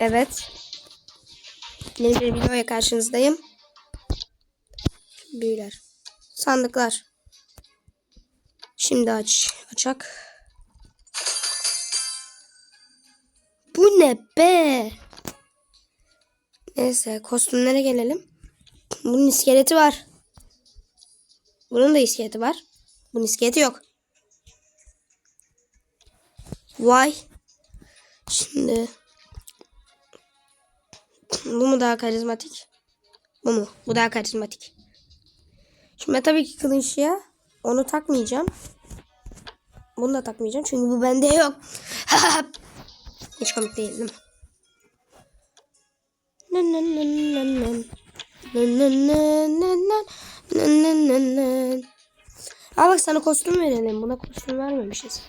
Evet. Yeni bir videoya karşınızdayım. Büyüler. Sandıklar. Şimdi aç. Açak. Bu ne be? Neyse kostümlere gelelim. Bunun iskeleti var. Bunun da iskeleti var. Bunun iskeleti yok. Vay. Şimdi bu mu daha karizmatik? Bu mu? Bu daha karizmatik. Şimdi ben tabii ki kılıçya onu takmayacağım. Bunu da takmayacağım çünkü bu bende yok. Hiç komik değil değil mi? Nın bak sana kostüm verelim. Buna kostüm vermemişiz.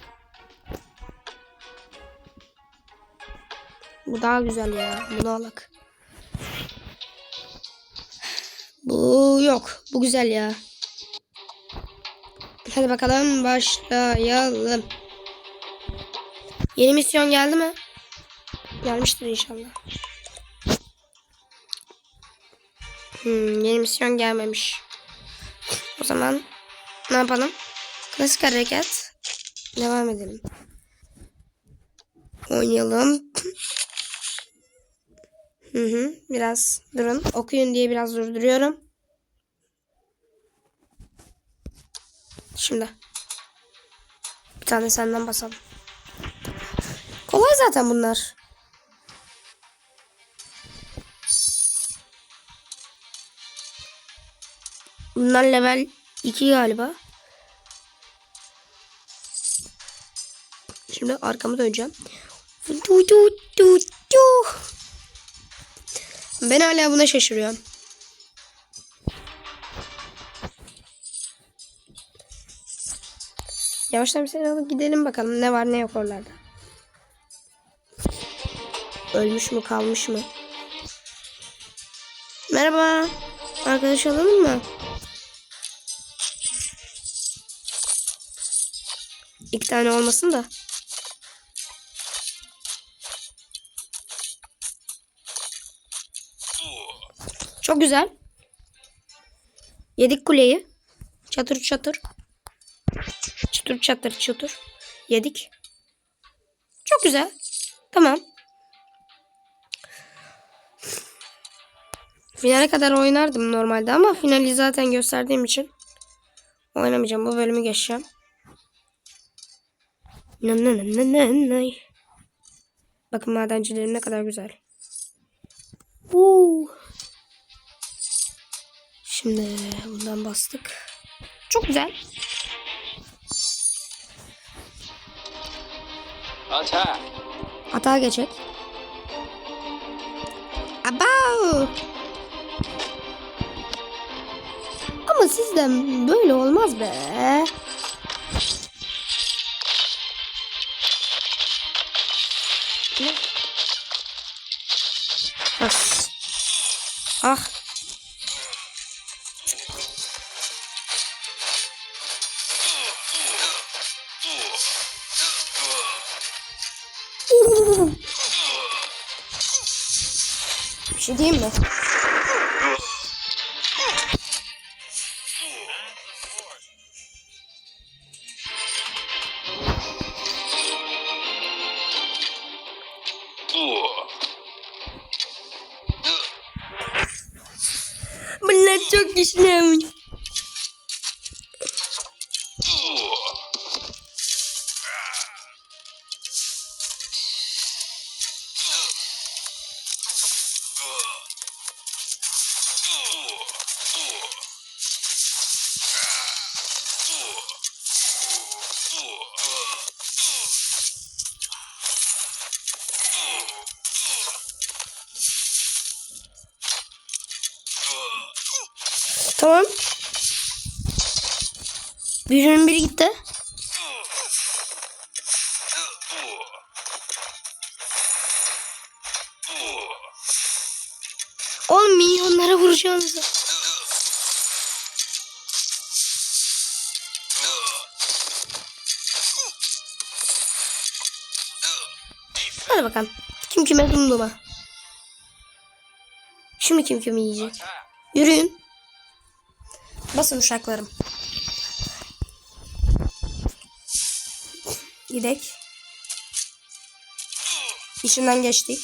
Bu daha güzel ya. Bunu alak. Bu yok. Bu güzel ya. Hadi bakalım başlayalım. Yeni misyon geldi mi? Gelmiştir inşallah. Hmm, yeni misyon gelmemiş. O zaman ne yapalım? Klasik hareket. Devam edelim. Oynayalım. Hı hı. Biraz durun. Okuyun diye biraz durduruyorum. Şimdi. Bir tane senden basalım. Kolay zaten bunlar. Bunlar level 2 galiba. Şimdi arkamı döneceğim. Du, du, du. Ben hala buna şaşırıyorum. Yavaştan bir seni alıp gidelim bakalım ne var ne yok oralarda. Ölmüş mü kalmış mı? Merhaba. Arkadaş alalım mı? İki tane olmasın da. Çok güzel. Yedik kuleyi. Çatır çatır. Çatır çatır çatır. Yedik. Çok güzel. Tamam. Finale kadar oynardım normalde ama finali zaten gösterdiğim için oynamayacağım. Bu bölümü geçeceğim. Nı nı nı nı. Bakın madencilerim ne kadar güzel. Uuu. Şimdi bundan bastık. Çok güzel. Attack! Hata geçecek. Abau. Ama sizden böyle olmaz be. Diyeyim? Tamam. Birinin biri gitti. Oğlum milyonlara vuracağınızı. Hadi bakalım. Kim kime dumduma. Şimdi kim kimi yiyecek? Yürüyün. Basın uşaklarım. Gidek. İşinden geçtik.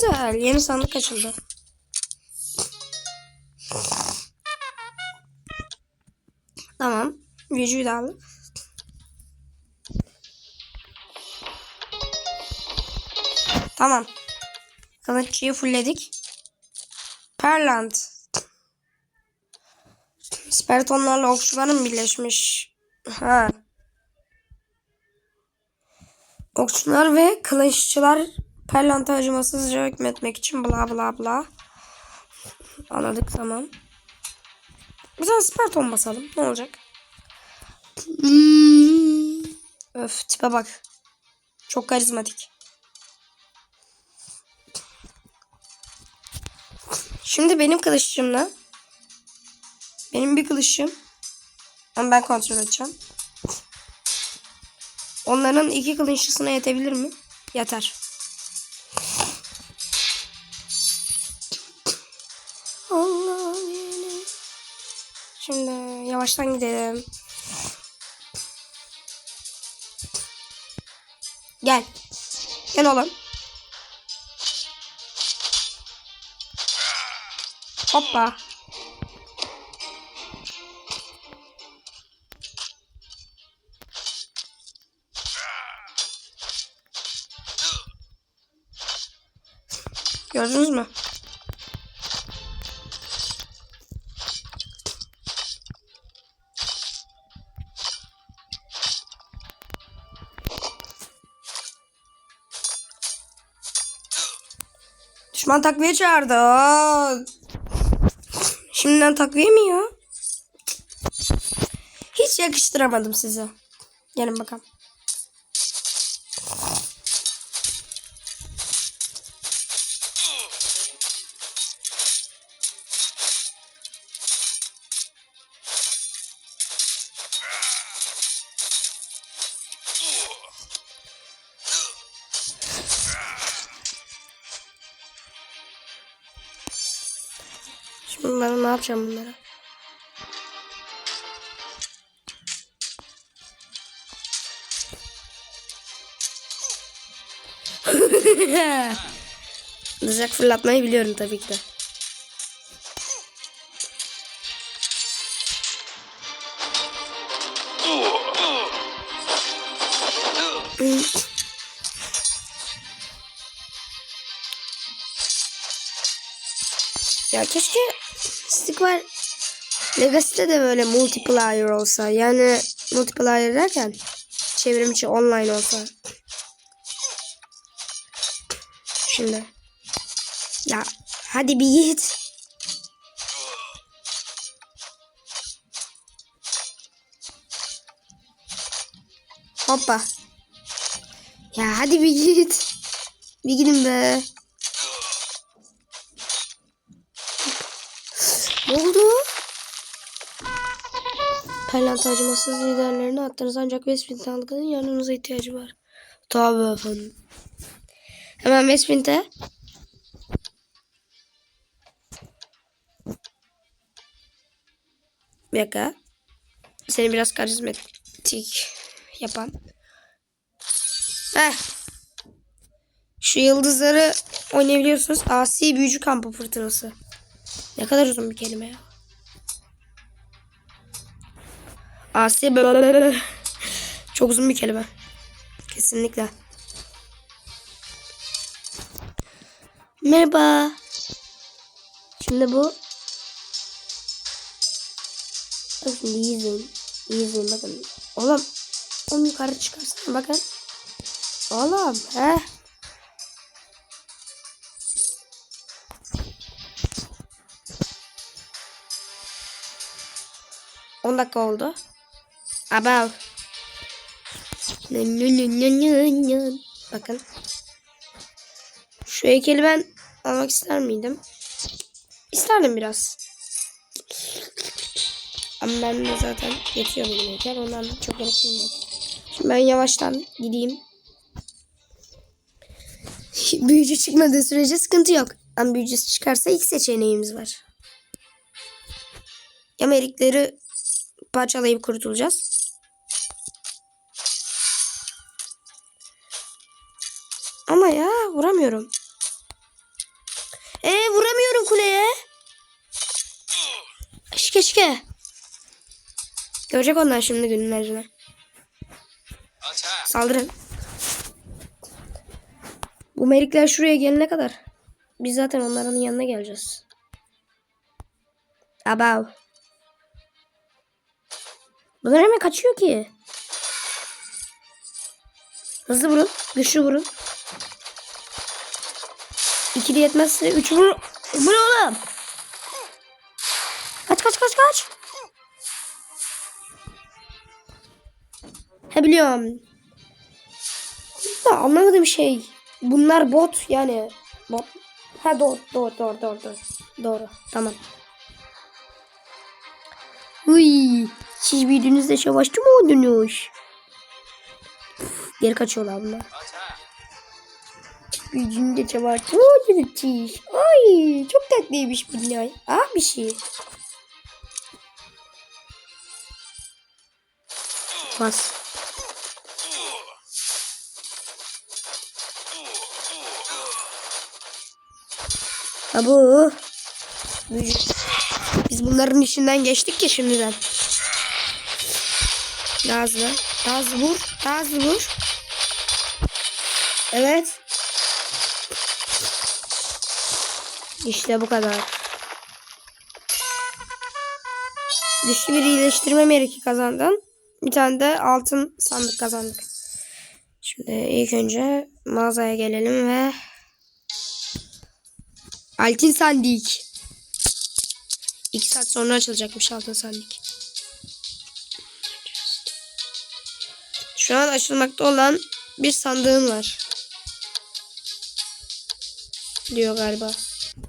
Güzel. Yeni sandık açıldı. Tamam. Yüzüğü de aldık. Tamam. Kılıççıyı fullledik. Perlant. Spertonlarla okçuların birleşmiş. Ha. Okçular ve kılıççılar Perlant'a acımasızca hükmetmek için bla bla bla. Anladık tamam. Bir Sparton basalım. Ne olacak? Öf tipe bak. Çok karizmatik. Şimdi benim kılıççımla benim bir kılıçım ama ben kontrol edeceğim. Onların iki kılıççısına yetebilir mi? Yeter. Yavaştan gidelim. Gel. Gel oğlum. Hoppa. Gördünüz mü? Düşman takviye çağırdı. Aa. Şimdiden takviye mi ya? Hiç yakıştıramadım size. Gelin bakalım. Ben ne yapacağım bunlara? Mızrak fırlatmayı biliyorum tabii ki de. Ya keşke Stick var. Legacy'de de böyle multiplayer olsa. Yani multiplayer derken çevrimiçi online olsa. Şimdi. Ya hadi bir git. Hoppa. Ya hadi bir git. Bir gidin be. Perlant acımasız liderlerini attınız ancak Westwind halkının yanınıza ihtiyacı var. Tabii efendim. Hemen Westwind'e. Bir dakika. Seni biraz karizmatik yapan. Heh. Şu yıldızları oynayabiliyorsunuz. Asi büyücü kampı fırtınası. Ne kadar uzun bir kelime ya. Asi çok uzun bir kelime. Kesinlikle. Merhaba. Şimdi bu Bak Şimdi iyi izleyin. İyi izleyin bakın. Oğlum. Onu yukarı çıkarsana bakın. Oğlum. He. On dakika oldu. Nın. Bakın. Şu heykeli ben almak ister miydim? İsterdim biraz. Ama ben de zaten yetiyor benim heykel. Ondan da çok gerekmiyor. Şimdi ben yavaştan gideyim. Büyücü çıkmadığı sürece sıkıntı yok. Ama büyücü çıkarsa ilk seçeneğimiz var. Ya merikleri parçalayıp kurtulacağız. Vuramıyorum. Ee vuramıyorum kuleye. Şike şike. Görecek onlar şimdi günün acını. Saldırın. Bu merikler şuraya gelene kadar biz zaten onların yanına geleceğiz. Abav. Bunlar hemen kaçıyor ki. Hızlı vurun. Güçlü vurun. İkili yetmezse üç vur. Bu oğlum? Kaç kaç kaç kaç. He biliyorum. Ya anlamadığım şey. Bunlar bot yani. Bot. Ha doğru doğru doğru doğru doğru. Doğru. Tamam. Uy, siz büyüdüğünüzde savaşçı mı oldunuz? Geri kaçıyorlar bunlar. Savaşçı mı oldunuz siz? Ay çok tatlıymış bu dünya. Ah bir şey. Bas. Abu. Biz bunların işinden geçtik ki şimdiden. Daha hızlı vur. Hızlı vur. Evet. İşte bu kadar. Güçlü bir iyileştirme meriki kazandın. Bir tane de altın sandık kazandık. Şimdi ilk önce mağazaya gelelim ve altın sandık. İki saat sonra açılacakmış altın sandık. Şu an açılmakta olan bir sandığım var. Diyor galiba.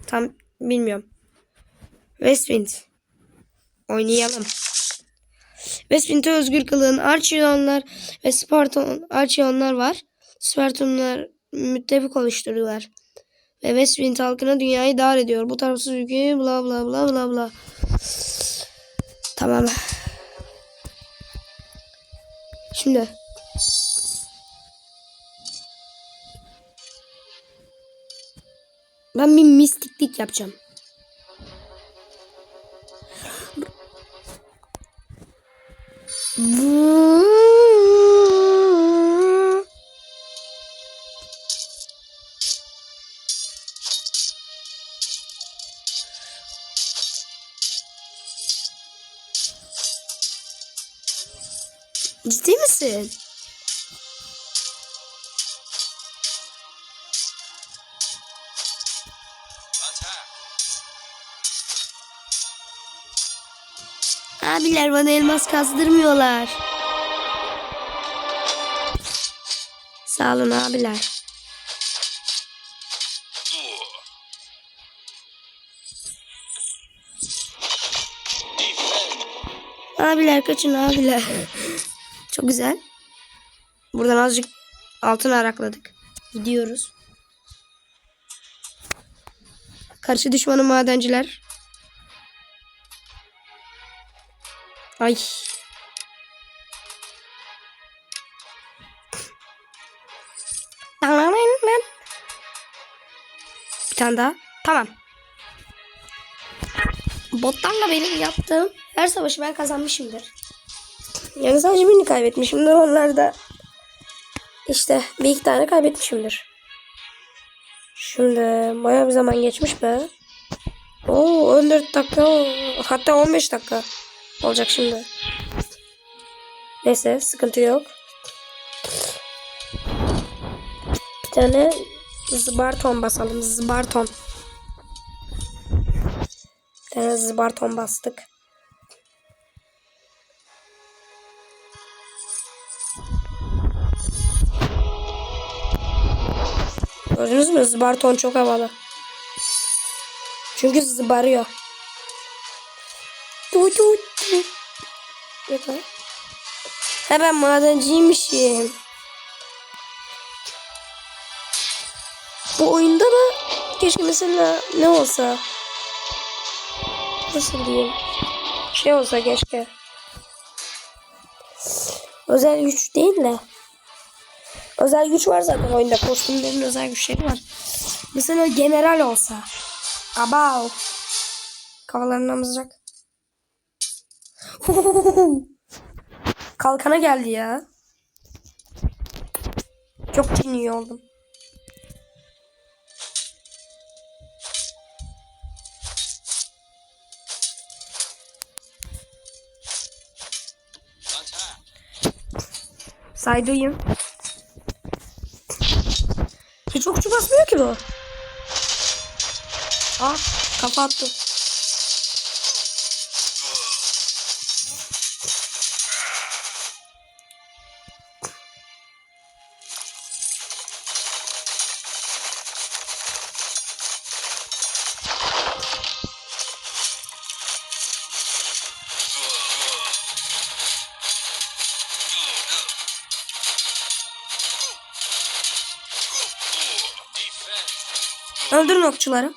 Tam bilmiyorum. Westwind. Oynayalım. Westwind'e özgür kılığın Archionlar ve Spartan Archionlar var. Spartanlar müttefik oluşturuyorlar. Ve Westwind halkına dünyayı dar ediyor. Bu tarafsız ülke bla bla bla bla bla. Tamam. Şimdi. Ben bir mistiklik yapacağım. Ciddi Abiler bana elmas kazdırmıyorlar. Sağ olun abiler. Abiler kaçın abiler. Çok güzel. Buradan azıcık altın arakladık. Gidiyoruz. Karşı düşmanı madenciler. Ay. Bir tane daha. Tamam. Botlarla benim yaptığım her savaşı ben kazanmışımdır. Yani sadece birini kaybetmişimdir. Onlar da işte bir iki tane kaybetmişimdir. Şimdi bayağı bir zaman geçmiş be. Oo 14 dakika hatta 15 dakika Olacak şimdi. Neyse sıkıntı yok. Bir tane zıbarton basalım. Zıbarton. Bir tane zıbarton bastık. Gördünüz mü? Zıbarton çok havalı. Çünkü zıbarıyor. Tut tut. Yok lan. Ha ben madenciymişim. Bu oyunda da keşke mesela ne olsa nasıl diyeyim şey olsa keşke özel güç değil de özel güç var zaten oyunda kostümlerin özel güçleri var. Mesela general olsa. Abav. Kafalarına mızrak. Kalkana geldi ya. Çok cinli oldum. Saydıyım. Hiç okçu basmıyor ki bu. Ah kafa Öldürün okçuları.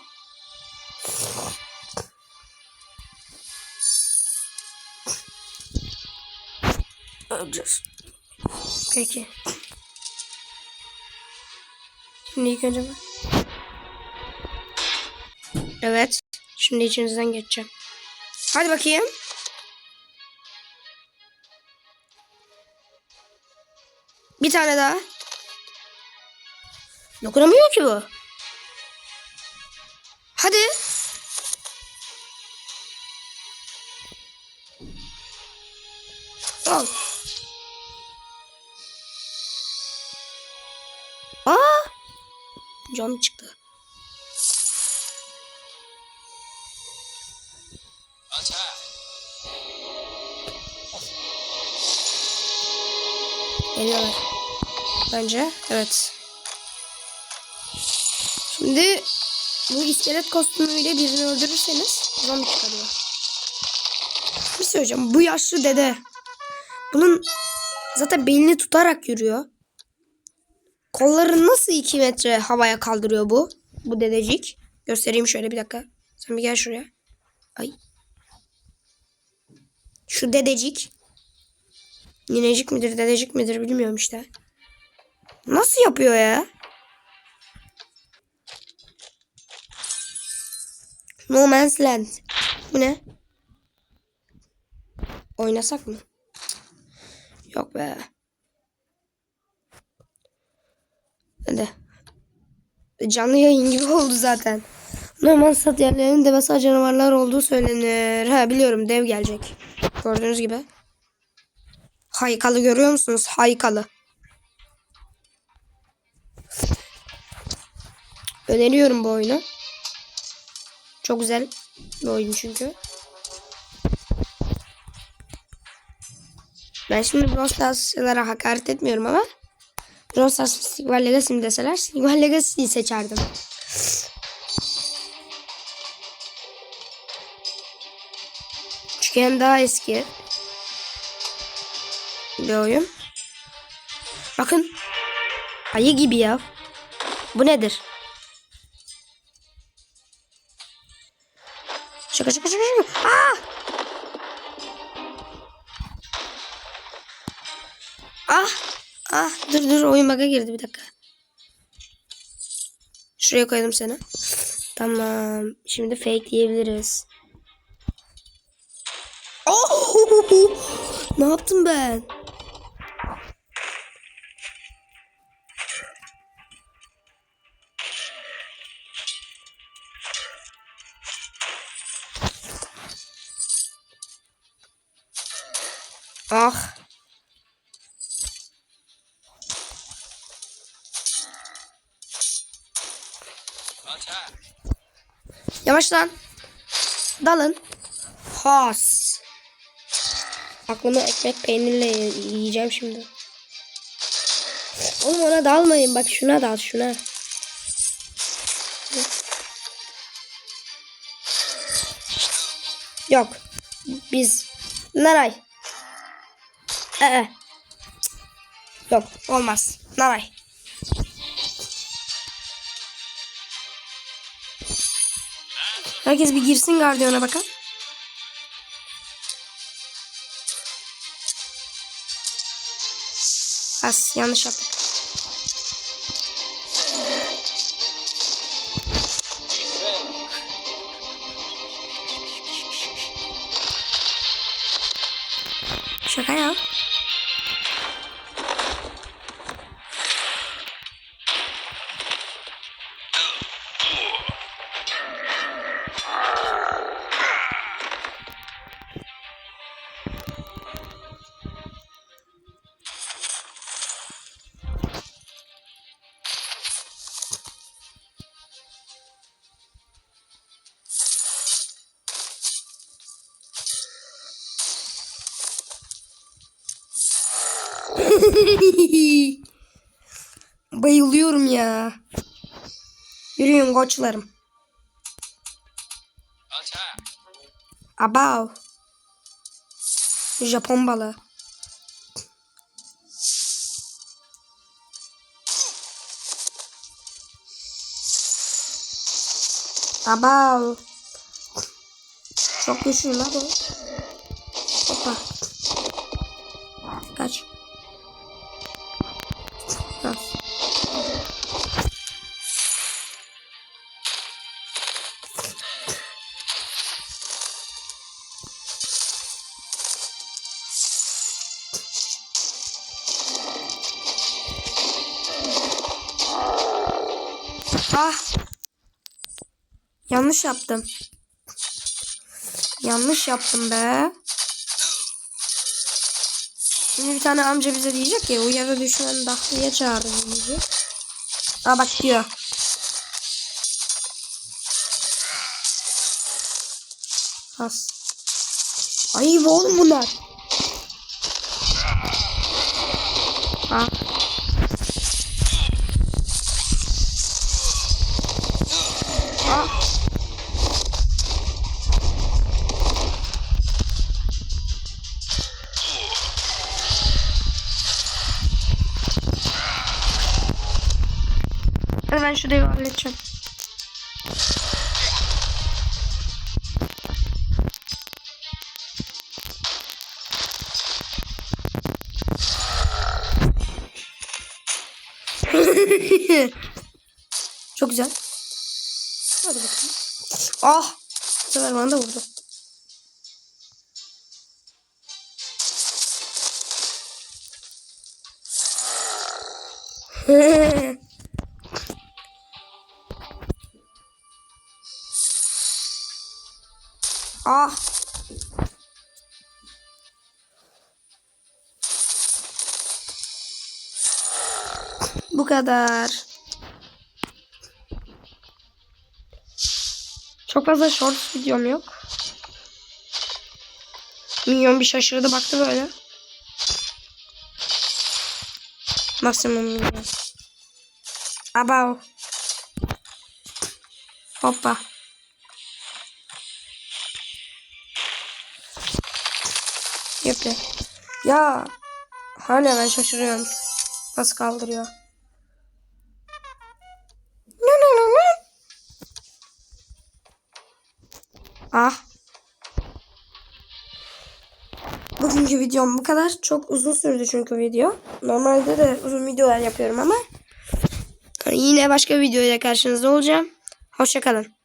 Öleceğiz. Peki. Şimdi ilk önce ben. Evet. Şimdi içinizden geçeceğim. Hadi bakayım. Bir tane daha. Dokunamıyor ki bu. Canım çıktı. Geliyorlar. Bence evet. Şimdi bu iskelet kostümüyle birini öldürürseniz zombi çıkarıyor. Bir şey söyleyeceğim. Bu yaşlı dede. Bunun zaten belini tutarak yürüyor. Kolları nasıl 2 metre havaya kaldırıyor bu? Bu dedecik. Göstereyim şöyle bir dakika. Sen bir gel şuraya. Ay. Şu dedecik. Ninecik midir dedecik midir bilmiyorum işte. Nasıl yapıyor ya? No Man's Land. Bu ne? Oynasak mı? Yok be. Hadi. Canlı yayın gibi oldu zaten. Normal sat yerlerinin devasa canavarlar olduğu söylenir. Ha biliyorum dev gelecek. Gördüğünüz gibi. Haykalı görüyor musunuz? Haykalı. Öneriyorum bu oyunu. Çok güzel bir oyun çünkü. Ben şimdi Brawl Stars'lara hakaret etmiyorum ama Brawl Stars Sigval Legacy mi deseler Sigval Legacy'yi seçerdim. Çünkü hem daha eski bir oyun. Bakın. Ayı gibi ya. Bu nedir? Şaka şaka şaka şaka. Aa! Ah! Dur dur oyun bug'a girdi bir dakika. Şuraya koyalım seni. Tamam. Şimdi fake diyebiliriz. Oh! Ne yaptım ben? Yavaş lan. Dalın. Has. Aklıma ekmek peynirle yiyeceğim şimdi. Oğlum ona dalmayın. Bak şuna dal şuna. Yok. Biz. Naray. Ee. Yok olmaz. Naray. Herkes bir girsin gardiyona bakın. As yanlış yaptık. Şaka ya. Ya. Yürüyün koçlarım. Abav. Japon balığı. Abav. Çok güçlü la bu. Ah. Yanlış yaptım. Yanlış yaptım be. Şimdi bir tane amca bize diyecek ki uyarı düşman dahliye çağırın diyecek. Aa bak diyor. As. Ay oğlum bunlar. Ah. Hadi ben şu devi halledeceğim. Çok güzel. Hadi bakalım. Ah! Bu sefer bana da vurdu. ah! kadar. Çok fazla short videom yok. Minyon bir şaşırdı baktı böyle. Maksimum minyon. Abav. Hoppa. Yeple. Ya. Hala ben şaşırıyorum. Nasıl kaldırıyor. Ah. Bugünkü videom bu kadar. Çok uzun sürdü çünkü video. Normalde de uzun videolar yapıyorum ama yine başka videoyla karşınızda olacağım. Hoşçakalın.